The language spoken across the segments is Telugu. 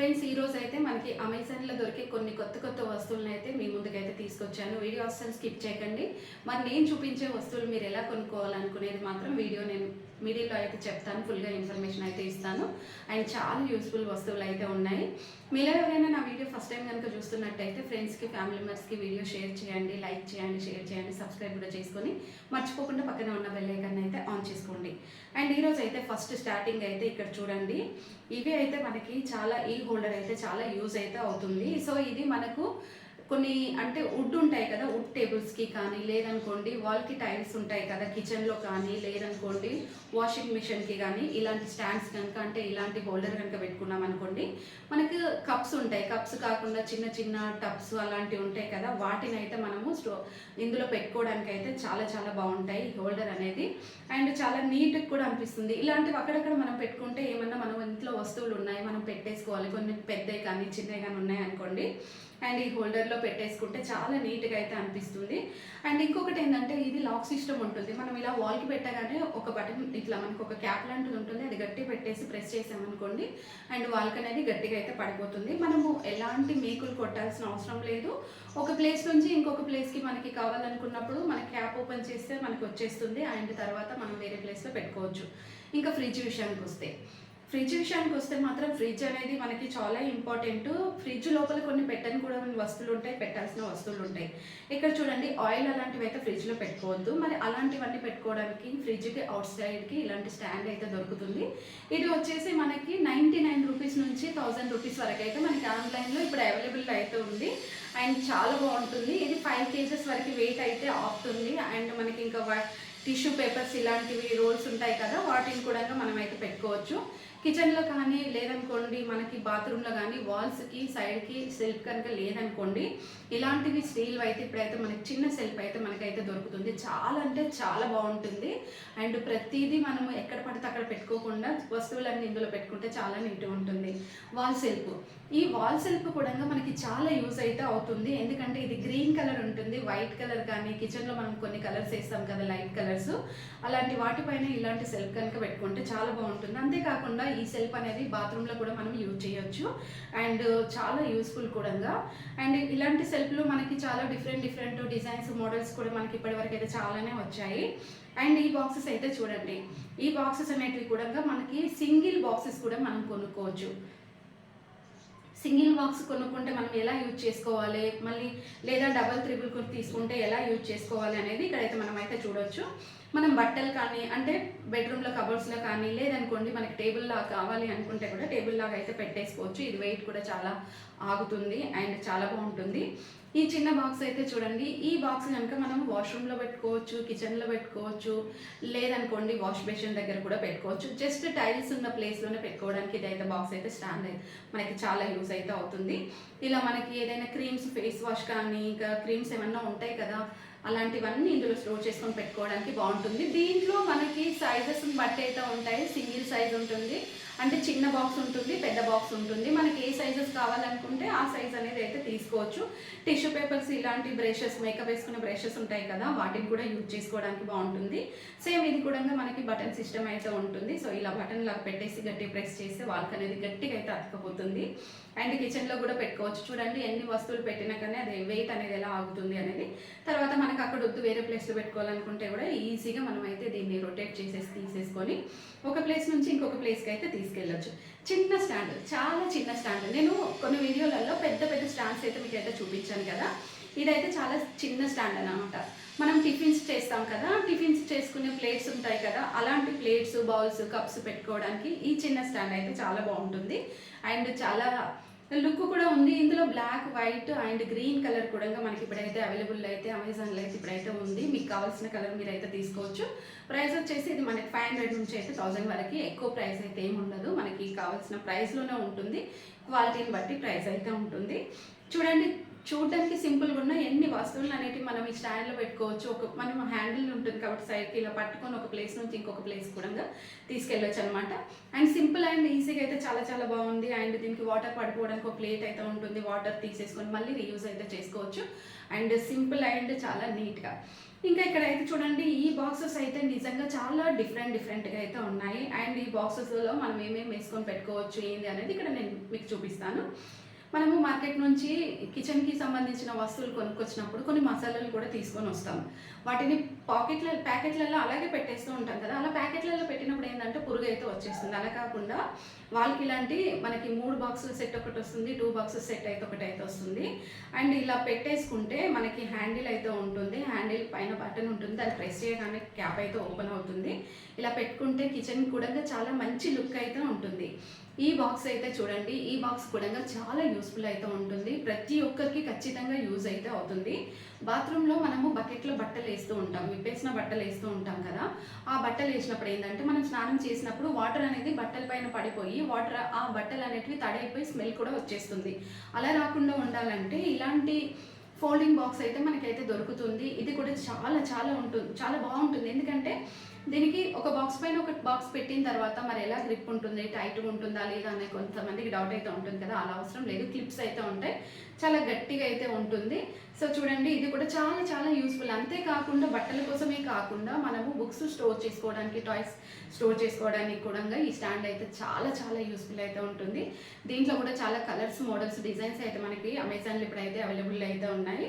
ఫ్రెండ్స్ ఈరోజు అయితే మనకి అమెజాన్లో దొరికే కొన్ని కొత్త కొత్త వస్తువులను అయితే మీ ముందుకైతే తీసుకొచ్చాను. వీడియో అస్సలు స్కిప్ చేయకండి. మరి నేను చూపించే వస్తువులు మీరు ఎలా కొనుక్కోవాలనుకునేది మాత్రం వీడియో నేను మీడియాలో అయితే చెప్తాను ఫుల్గా ఇన్ఫర్మేషన్ అయితే ఇస్తాను. అండ్ చాలా యూస్ఫుల్ వస్తువులు అయితే ఉన్నాయి. మీలో ఎవరైనా నా వీడియో ఫస్ట్ టైం కనుక చూస్తున్నట్టయితే ఫ్రెండ్స్కి ఫ్యామిలీ మెంబర్స్కి వీడియో షేర్ చేయండి లైక్ చేయండి షేర్ చేయండి సబ్స్క్రైబ్ కూడా చేసుకొని మర్చిపోకుండా పక్కన ఉన్న బెల్లైకన్ అయితే ఆన్ చేసుకోండి. అండ్ ఈరోజు అయితే ఫస్ట్ స్టార్టింగ్ అయితే ఇక్కడ చూడండి. ఇవి అయితే మనకి చాలా ఈ హోల్డర్ అయితే చాలా యూజ్ అయితే అవుతుంది. సో ఇది మనకు కొన్ని అంటే వుడ్ ఉంటాయి కదా వుడ్ టేబుల్స్కి కానీ లేదనుకోండి వాల్కి టైల్స్ ఉంటాయి కదా కిచెన్లో కానీ లేదనుకోండి వాషింగ్ మిషన్కి కానీ ఇలాంటి స్టాండ్స్ కనుక అంటే ఇలాంటి హోల్డర్ కనుక పెట్టుకున్నాం అనుకోండి మనకు కప్స్ ఉంటాయి. కప్స్ కాకుండా చిన్న చిన్న టబ్స్ అలాంటివి ఉంటాయి కదా వాటిని అయితే మనము స్టో ఇందులో పెట్టుకోవడానికి అయితే చాలా చాలా బాగుంటాయి హోల్డర్ అనేది. అండ్ చాలా నీట్గా కూడా అనిపిస్తుంది. ఇలాంటివి అక్కడక్కడ మనం పెట్టుకుంటే ఏమన్నా మనం ఇంట్లో వస్తువులు ఉన్నాయి మనం పెట్టేసుకోవాలి. కొన్ని పెద్దవి కానీ చిన్నవి కానీ ఉన్నాయి అనుకోండి అండ్ ఈ హోల్డర్లో పెట్టేసుకుంటే చాలా నీట్గా అయితే అనిపిస్తుంది. అండ్ ఇంకొకటి ఏంటంటే ఇది లాక్ సిస్టమ్ ఉంటుంది. మనం ఇలా వాల్కి పెట్టగానే ఒక బటన్ ఇట్లా మనకు ఒక క్యాప్ లాంటిది ఉంటుంది. అది గట్టి పెట్టేసి ప్రెస్ చేసామనుకోండి అండ్ వాల్క్ అనేది గట్టిగా అయితే పడిపోతుంది. మనము ఎలాంటి మేకులు కొట్టాల్సిన అవసరం లేదు. ఒక ప్లేస్ నుంచి ఇంకొక ప్లేస్కి మనకి కావాలనుకున్నప్పుడు మన క్యాప్ ఓపెన్ చేస్తే మనకి వచ్చేస్తుంది. అండ్ తర్వాత మనం వేరే ప్లేస్లో పెట్టుకోవచ్చు. ఇంకా ఫ్రిడ్జ్ విషయానికి వస్తే. ఫ్రిడ్జ్ విషయానికి వస్తే మాత్రం ఫ్రిడ్జ్ అనేది మనకి చాలా ఇంపార్టెంట్. ఫ్రిడ్జ్ లోపల కొన్ని పెట్టని కూడా వస్తువులు ఉంటాయి పెట్టాల్సిన వస్తువులు ఉంటాయి. ఇక్కడ చూడండి ఆయిల్ అలాంటివి అయితే ఫ్రిడ్జ్లో పెట్టుకోవద్దు. మరి అలాంటివన్నీ పెట్టుకోవడానికి ఫ్రిడ్జ్కి అవుట్ సైడ్కి ఇలాంటి స్టాండ్ అయితే దొరుకుతుంది. ఇది వచ్చేసి మనకి నైంటీ నైన్ రూపీస్ నుంచి థౌజండ్ రూపీస్ వరకు అయితే మనకి ఆన్లైన్లో ఇప్పుడు అవైలబుల్ అయితే ఉంది. అండ్ చాలా బాగుంటుంది. ఇది ఫైవ్ కేజెస్ వరకు వెయిట్ అయితే ఆపుతుంది. అండ్ మనకి ఇంకా టిష్యూ పేపర్స్ ఇలాంటివి రోల్స్ ఉంటాయి కదా వాటిని కూడా మనం అయితే పెట్టుకోవచ్చు. కిచెన్లో కానీ లేదనుకోండి మనకి బాత్రూంలో కానీ వాల్స్కి సైడ్కి సెల్ఫ్ కనుక లేదనుకోండి ఇలాంటివి స్టీల్ అయితే ఇప్పుడైతే మనకి చిన్న సెల్ఫ్ అయితే మనకైతే దొరుకుతుంది. చాలా అంటే చాలా బాగుంటుంది. అండ్ ప్రతిదీ మనం ఎక్కడ పడితే అక్కడ పెట్టుకోకుండా వస్తువులన్నీ ఇందులో పెట్టుకుంటే చాలా నీట్గా ఉంటుంది. Wall shelf. ఈ వాల్ సెల్ఫ్ కూడా మనకి చాలా యూజ్ అయితే అవుతుంది. ఎందుకంటే ఇది గ్రీన్ కలర్ ఉంటుంది. వైట్ కలర్ కానీ కిచెన్లో మనం కొన్ని కలర్స్ వేస్తాం కదా లైట్ కలర్స్. అలాంటి వాటిపైన ఇలాంటి సెల్ఫ్ కనుక పెట్టుకుంటే చాలా బాగుంటుంది. అంతేకాకుండా ఈ సెల్ఫ్ అనేది బాత్రూంలో కూడా మనం యూజ్ చేయొచ్చు. అండ్ చాలా యూస్ఫుల్ కూడా అండ్ ఇలాంటి సెల్ఫ్లు మనకి చాలా డిఫరెంట్ డిఫరెంట్ డిజైన్స్ మోడల్స్ కూడా మనకి ఇప్పటివరకు అయితే చాలానే వచ్చాయి. అండ్ ఈ బాక్సెస్ అయితే చూడండి. ఈ బాక్సెస్ అనేటివి కూడా మనకి సింగిల్ బాక్సెస్ కూడా మనం కొనుక్కోవచ్చు. సింగిల్ బాక్స్ కొనుక్కుంటే మనం ఎలా యూజ్ చేసుకోవాలి? మళ్ళీ లేదా డబల్ త్రిబుల్ కొని తీసుకుంటే ఎలా యూజ్ చేసుకోవాలి అనేది ఇక్కడైతే మనం అయితే చూడొచ్చు. మనం బట్టలు కానీ అంటే బెడ్రూమ్లో కబోర్డ్స్లో కానీ లేదనుకోండి మనకి టేబుల్ లాగా కావాలి అనుకుంటే కూడా టేబుల్ లాగా అయితే పెట్టేసుకోవచ్చు. ఇది వెయిట్ కూడా చాలా ఆగుతుంది అండ్ చాలా బాగుంటుంది. ఈ చిన్న బాక్స్ అయితే చూడండి. ఈ బాక్స్ కనుక మనం వాష్రూమ్లో పెట్టుకోవచ్చు కిచెన్లో పెట్టుకోవచ్చు లేదనుకోండి వాష్ బేసిన్ దగ్గర కూడా పెట్టుకోవచ్చు. జస్ట్ టైల్స్ ఉన్న ప్లేస్లోనే పెట్టుకోవడానికి ఇదైతే బాక్స్ అయితే స్టాండ్ అయితే మనకి చాలా యూస్ అయితే అవుతుంది. ఇలా మనకి ఏదైనా క్రీమ్స్ ఫేస్ వాష్ కానీ ఇంకా క్రీమ్స్ ఏమన్నా ఉంటాయి కదా అలాంటివన్నీ ఇందులో స్టోర్ చేసుకొని పెట్టుకోవడానికి బాగుంటుంది. దీంట్లో మనకి సైజెస్ బట్టి అయితే ఉంటాయి. సింగిల్ సైజ్ ఉంటుంది. అంటే చిన్న బాక్స్ ఉంటుంది పెద్ద బాక్స్ ఉంటుంది. మనకి ఏ సైజెస్ కావాలనుకుంటే ఆ సైజ్ అనేది అయితే తీసుకోవచ్చు. టిష్యూ పేపర్స్ ఇలాంటి బ్రషెస్ మేకప్ వేసుకునే బ్రషెస్ ఉంటాయి కదా వాటిని కూడా యూజ్ చేసుకోవడానికి బాగుంటుంది. సేమ్ ఇది కూడా మనకి బటన్ సిస్టమ్ అయితే ఉంటుంది. సో ఇలా బటన్ లాగా పెట్టేసి గట్టి ప్రెస్ చేస్తే వాళ్ళకి అనేది గట్టిగా అయితే అతుకపోతుంది. అండ్ కిచెన్లో కూడా పెట్టుకోవచ్చు. చూడండి ఎన్ని వస్తువులు పెట్టినా కానీ అది వెయిట్ అనేది ఎలా ఆగుతుంది అనేది. తర్వాత మనకు అక్కడ వద్దు వేరే ప్లేస్లో పెట్టుకోవాలనుకుంటే కూడా ఈజీగా మనం అయితే దీన్ని రొటేట్ చేసేసి తీసేసుకొని ఒక ప్లేస్ నుంచి ఇంకొక ప్లేస్కి అయితే తీసుకెళ్ళొచ్చు. చిన్న స్టాండ్ చాలా చిన్న స్టాండ్ నేను కొన్ని వీడియోలలో పెద్ద పెద్ద స్టాండ్స్ అయితే మీకు అయితే చూపించాను కదా. ఇదైతే చాలా చిన్న స్టాండ్ అనమాట మనం టిఫిన్స్ చేస్తాం కదా టిఫిన్స్ చేసుకునే ప్లేట్స్ ఉంటాయి కదా అలాంటి ప్లేట్స్ బౌల్స్ కప్స్ పెట్టుకోవడానికి ఈ చిన్న స్టాండ్ అయితే చాలా బాగుంటుంది. అండ్ చాలా లుక్ కూడా ఉంది. ఇందులో black white and green colour కూడా మనకి ఇప్పుడైతే అవైలబుల్ అయితే అమెజాన్లో అయితే ఇప్పుడైతే ఉంది. మీకు కావాల్సిన కలర్ మీరు అయితే తీసుకోవచ్చు. ప్రైస్ వచ్చేసి ఇది మనకి ఫైవ్ హండ్రెడ్ నుంచి అయితే థౌసండ్ వరకు. ఎక్కువ ప్రైస్ అయితే ఏమి ఉండదు. మనకి కావాల్సిన ప్రైస్లోనే ఉంటుంది. క్వాలిటీని బట్టి ప్రైస్ అయితే ఉంటుంది. చూడండి చూడడానికి సింపుల్గా ఉన్న ఎన్ని వస్తువులు అనేవి మనం ఈ స్టాండ్లో పెట్టుకోవచ్చు. ఒక మనం హ్యాండిల్ ఉంటుంది కాబట్టి సైడ్కి ఇలా పట్టుకొని ఒక ప్లేస్ నుంచి ఇంకొక ప్లేస్ కూడా తీసుకెళ్ళొచ్చు అనమాట అండ్ సింపుల్ అండ్ ఈజీగా అయితే చాలా చాలా బాగుంది. అండ్ దీనికి వాటర్ పడిపోవడానికి ఒక ప్లేట్ అయితే ఉంటుంది. వాటర్ తీసేసుకొని మళ్ళీ రీయూజ్ అయితే చేసుకోవచ్చు. అండ్ సింపుల్ అండ్ చాలా నీట్గా. ఇంకా ఇక్కడ అయితే చూడండి ఈ బాక్సెస్ అయితే నిజంగా చాలా డిఫరెంట్ డిఫరెంట్గా అయితే ఉన్నాయి. అండ్ ఈ బాక్సెస్లో మనం ఏమేమి వేసుకొని పెట్టుకోవచ్చు ఏంది అనేది ఇక్కడ నేను మీకు చూపిస్తాను. మనము మార్కెట్ నుంచి కిచెన్కి సంబంధించిన వస్తువులు కొనుక్కొచ్చినప్పుడు కొన్ని మసాలాలు కూడా తీసుకొని వస్తాం వాటిని పాకెట్ల ప్యాకెట్లలో అలాగే పెట్టేస్తూ ఉంటాం కదా. అలా ప్యాకెట్లలో పెట్టినప్పుడు ఏంటంటే పురుగు అయితే వచ్చేస్తుంది. అలా కాకుండా వాళ్ళకి ఇలాంటి మనకి మూడు బాక్సుల సెట్ ఒకటి వస్తుంది టూ బాక్సెస్ సెట్ అయితే ఒకటి అయితే వస్తుంది. అండ్ ఇలా పెట్టేసుకుంటే మనకి హ్యాండిల్ అయితే ఉంటుంది. హ్యాండిల్ పైన బటన్ ఉంటుంది. దాన్ని ప్రెస్ చేయగానే క్యాప్ అయితే ఓపెన్ అవుతుంది. ఇలా పెట్టుకుంటే కిచెన్ కూడా చాలా మంచి లుక్ అయితే ఉంటుంది. ఈ బాక్స్ అయితే చూడండి. ఈ బాక్స్ కూడా చాలా యూస్ఫుల్ అయితే ఉంటుంది. ప్రతి ఒక్కరికి ఖచ్చితంగా యూజ్ అయితే అవుతుంది. బాత్రూంలో మనము బకెట్లో బట్టలు వేస్తూ ఉంటాం విప్పేసిన బట్టలు వేస్తూ ఉంటాం కదా. ఆ బట్టలు వేసినప్పుడు ఏంటంటే మనం స్నానం చేసినప్పుడు వాటర్ అనేది బట్టల పైన పడిపోయి వాటర్ ఆ బట్టలు అనేటివి తడైపోయి స్మెల్ కూడా వచ్చేస్తుంది. అలా రాకుండా ఉండాలంటే ఇలాంటి ఫోల్డింగ్ బాక్స్ అయితే మనకైతే దొరుకుతుంది. ఇది కూడా చాలా చాలా ఉంటుంది చాలా బాగుంటుంది. ఎందుకంటే దీనికి ఒక బాక్స్ పైన ఒక బాక్స్ పెట్టిన తర్వాత మరి ఎలా గ్రిప్ ఉంటుంది టైట్గా ఉంటుందా లేదా అనే కొంతమందికి డౌట్ అయితే ఉంటుంది కదా అలా అవసరం లేదు. క్లిప్స్ అయితే ఉంటాయి. చాలా గట్టిగా అయితే ఉంటుంది. సో చూడండి ఇది కూడా చాలా చాలా యూస్ఫుల్ అంతేకాకుండా బట్టల కోసమే కాకుండా మనము బుక్స్ స్టోర్ చేసుకోవడానికి టాయ్స్ స్టోర్ చేసుకోవడానికి కూడా ఈ స్టాండ్ అయితే చాలా చాలా యూస్ఫుల్ అయితే ఉంటుంది. దీంట్లో కూడా చాలా కలర్స్ మోడల్స్ డిజైన్స్ అయితే మనకి అమెజాన్లో ఇప్పుడైతే అవైలబుల్ అయితే ఉన్నాయి.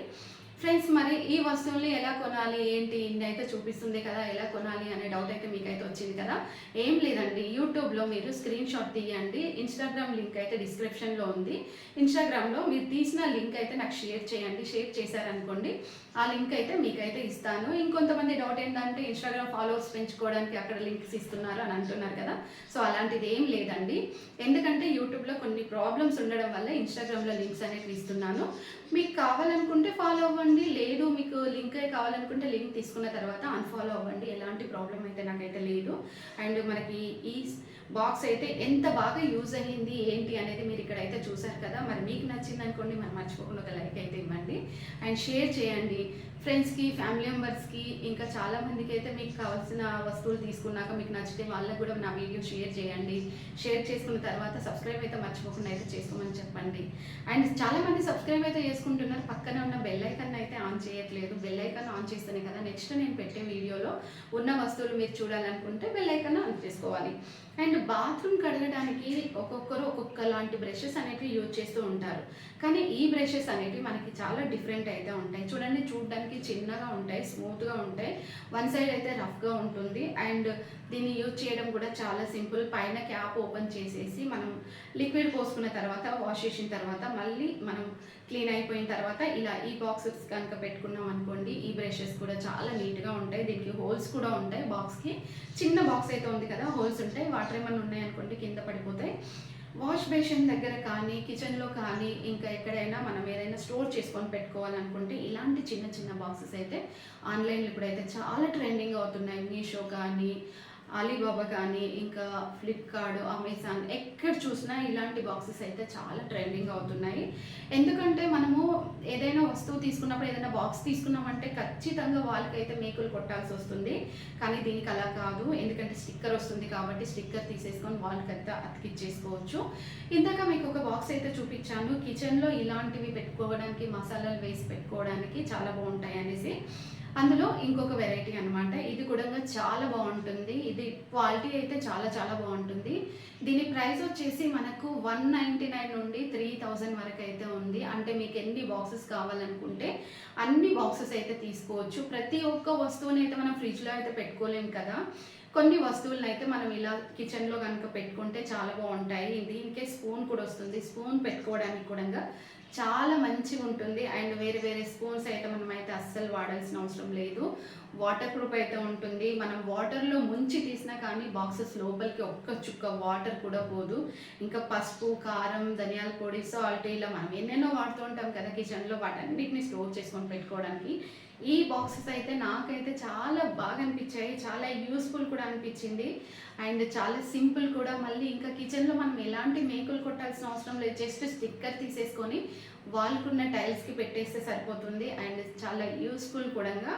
ఫ్రెండ్స్ మరి ఈ వస్తువుల్ని ఎలా కొనాలి? ఏంటి? ఇన్ని అయితే చూపిస్తుంది కదా ఎలా కొనాలి అనే డౌట్ అయితే మీకైతే వచ్చింది కదా. ఏం లేదండి యూట్యూబ్లో మీరు స్క్రీన్ షాట్ తీయండి. ఇన్స్టాగ్రామ్ లింక్ అయితే డిస్క్రిప్షన్లో ఉంది. ఇన్స్టాగ్రామ్లో మీరు తీసిన లింక్ అయితే నాకు షేర్ చేయండి. షేర్ చేశారనుకోండి ఆ లింక్ అయితే మీకైతే ఇస్తాను. ఇంకొంతమంది డౌట్ ఏంటంటే ఇన్స్టాగ్రామ్ ఫాలోవర్స్ పెంచుకోవడానికి అక్కడ లింక్స్ ఇస్తున్నారు అని అంటున్నారు కదా. సో అలాంటిది ఏం లేదండి. ఎందుకంటే యూట్యూబ్లో కొన్ని ప్రాబ్లమ్స్ ఉండడం వల్ల ఇన్స్టాగ్రామ్లో లింక్స్ అనేవి ఇస్తున్నాను. మీకు కావాలనుకుంటే ఫాలో అవ్వండి. లేదు మీకు లింక్ కావాలనుకుంటే లింక్ తీసుకున్న తర్వాత అన్ఫాలో అవ్వండి. ఎలాంటి ప్రాబ్లం అయితే నాకైతే లేదు. అండ్ మనకి ఈ బాక్స్ అయితే ఎంత బాగా యూజ్ అయ్యింది ఏంటి అనేది మీరు ఇక్కడైతే చూసారు కదా. మరి మీకు నచ్చింది అనుకోండి మరి మర్చిపోకుండా ఒక లైక్ అయితే ఇవ్వండి. అండ్ షేర్ చేయండి. ఫ్రెండ్స్కి ఫ్యామిలీ మెంబర్స్కి ఇంకా చాలా మందికి అయితే మీకు కావాల్సిన వస్తువులు తీసుకున్నాక మీకు నచ్చితే వాళ్ళకి కూడా నా వీడియో షేర్ చేయండి. షేర్ చేసుకున్న తర్వాత సబ్స్క్రైబ్ అయితే మర్చిపోకుండా అయితే చేసుకోమని చెప్పండి. అండ్ చాలా మంది సబ్స్క్రైబ్ అయితే చేసుకుంటున్నారు. పక్కన ఉన్న బెల్ ఐకన్ అయితే ఆన్ చేయట్లేదు. బెల్ ఐకన్ ఆన్ చేస్తేనే కదా నెక్స్ట్ నేను పెట్టే వీడియోలో ఉన్న వస్తువులు మీరు చూడాలనుకుంటే బెల్ ఐకన్ ఆన్ చేసుకోవాలి. అండ్ బాత్రూమ్ కడగడానికి ఒక్కొక్కరు ఒక్కొక్క లాంటి బ్రషెస్ అనేవి యూజ్ చేస్తూ ఉంటారు. కానీ ఈ బ్రషెస్ అనేవి మనకి చాలా డిఫరెంట్ అయితే ఉంటాయి. చూడండి చూడడానికి చిన్నగా ఉంటాయి స్మూత్గా ఉంటాయి. వన్ సైడ్ అయితే రఫ్గా ఉంటుంది. అండ్ దీన్ని యూజ్ చేయడం కూడా చాలా సింపుల్. పైన క్యాప్ ఓపెన్ చేసేసి మనం లిక్విడ్ పోసుకున్న తర్వాత వాష్ చేసిన తర్వాత మళ్ళీ మనం క్లీన్ అయిపోయిన తర్వాత ఇలా ఈ బాక్సెస్ కనుక పెట్టుకున్నాం అనుకోండి ఈ బ్రషెస్ కూడా చాలా నీట్గా ఉంటాయి. దీనికి హోల్స్ కూడా ఉంటాయి బాక్స్కి. చిన్న బాక్స్ అయితే ఉంది కదా హోల్స్ ఉంటాయి. వాటర్ ఏమైనా ఉన్నాయనుకోండి కింద పడిపోతాయి. వాష్ బేసిన్ దగ్గర కానీ కిచెన్లో కానీ ఇంకా ఎక్కడైనా మనం ఏదైనా స్టోర్ చేసుకొని పెట్టుకోవాలనుకుంటే ఇలాంటి చిన్న చిన్న బాక్సెస్ అయితే ఆన్లైన్లో ఇప్పుడైతే చాలా ట్రెండింగ్ అవుతున్నాయి. మీషో కానీ అలీబాబా కానీ ఇంకా ఫ్లిప్కార్ట్ అమెజాన్ ఎక్కడ చూసినా ఇలాంటి బాక్సెస్ అయితే చాలా ట్రెండింగ్ అవుతున్నాయి. ఎందుకంటే మనము ఏదైనా వస్తువు తీసుకున్నప్పుడు ఏదైనా బాక్స్ తీసుకున్నామంటే ఖచ్చితంగా వాళ్ళకైతే మేకులు కొట్టాల్సి వస్తుంది. కానీ దీనికి అలా కాదు. ఎందుకంటే స్టిక్కర్ వస్తుంది కాబట్టి స్టిక్కర్ తీసేసుకొని వాళ్ళకైతే అతికిచ్చేసుకోవచ్చు. ఇందాక మీకు ఒక బాక్స్ అయితే చూపించాను. కిచెన్లో ఇలాంటివి పెట్టుకోవడానికి మసాలాలు వేసి పెట్టుకోవడానికి చాలా బాగుంటాయి అనేసి. అందులో ఇంకొక వెరైటీ అనమాట ఇది కూడా చాలా బాగుంటుంది. ఇది క్వాలిటీ అయితే చాలా చాలా బాగుంటుంది. దీని ప్రైస్ వచ్చేసి మనకు వన్ నైంటీ నైన్ నుండి త్రీ థౌజండ్ వరకు అయితే ఉంది. అంటే మీకు ఎన్ని బాక్సెస్ కావాలనుకుంటే అన్ని బాక్సెస్ అయితే తీసుకోవచ్చు. ప్రతి ఒక్క వస్తువుని అయితే మనం ఫ్రిడ్జ్లో అయితే పెట్టుకోలేము కదా. కొన్ని వస్తువులను అయితే మనం ఇలా కిచెన్లో కనుక పెట్టుకుంటే చాలా బాగుంటాయి. దీనికే స్పూన్ కూడా వస్తుంది. స్పూన్ పెట్టుకోవడానికి కూడా చాలా మంచిగా ఉంటుంది అండ్ వేరే వేరే స్పూన్స్ అయితే మనం అయితే అస్సలు వాడాల్సిన అవసరం లేదు. వాటర్ ప్రూఫ్ అయితే ఉంటుంది. మనం వాటర్లో ముంచి తీసినా కానీ బాక్సెస్ లోపలికి ఒక్క చుక్క వాటర్ కూడా పోదు. ఇంకా పసుపు కారం ధనియాల పొడి సాల్ట్ ఇలా మనం ఎన్నెన్నో వాడుతూ ఉంటాం కదా కిచెన్లో. వాటన్నిటిని స్టోర్ చేసుకొని పెట్టుకోవడానికి. ఈ బాక్సెస్ అయితే నాకైతే చాలా బాగా అనిపించాయి చాలా యూస్ఫుల్ కూడా అనిపించింది. అండ్ చాలా సింపుల్ కూడా మళ్ళీ ఇంకా కిచెన్లో మనం ఎలాంటి మేకులు కొట్టాల్సిన అవసరం లేదు జస్ట్ స్టిక్కర్ తీసేసుకొని వాల్కున్న టైల్స్కి పెట్టేస్తే సరిపోతుంది అండ్ చాలా యూస్ఫుల్ కూడా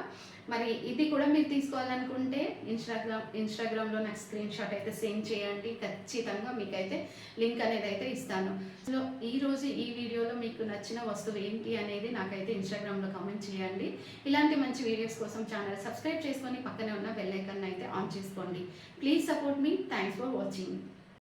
మరి ఇది కూడా మీరు తీసుకోవాలనుకుంటే ఇన్స్టాగ్రామ్ ఇన్స్టాగ్రామ్లో నాకు స్క్రీన్ షాట్ అయితే సెండ్ చేయండి. ఖచ్చితంగా మీకైతే లింక్ అనేది అయితే ఇస్తాను. సో ఈరోజు ఈ వీడియోలో మీకు నచ్చిన వస్తువు ఏంటి అనేది నాకైతే ఇన్స్టాగ్రామ్లో కామెంట్ చేయండి. ఇలాంటి మంచి వీడియోస్ కోసం ఛానల్ సబ్స్క్రైబ్ చేసుకొని పక్కనే ఉన్న బెల్ ఐకాన్ అయితే ఆన్ చేసుకోండి. ప్లీజ్ సపోర్ట్ మీ థ్యాంక్స్ ఫర్ వాచింగ్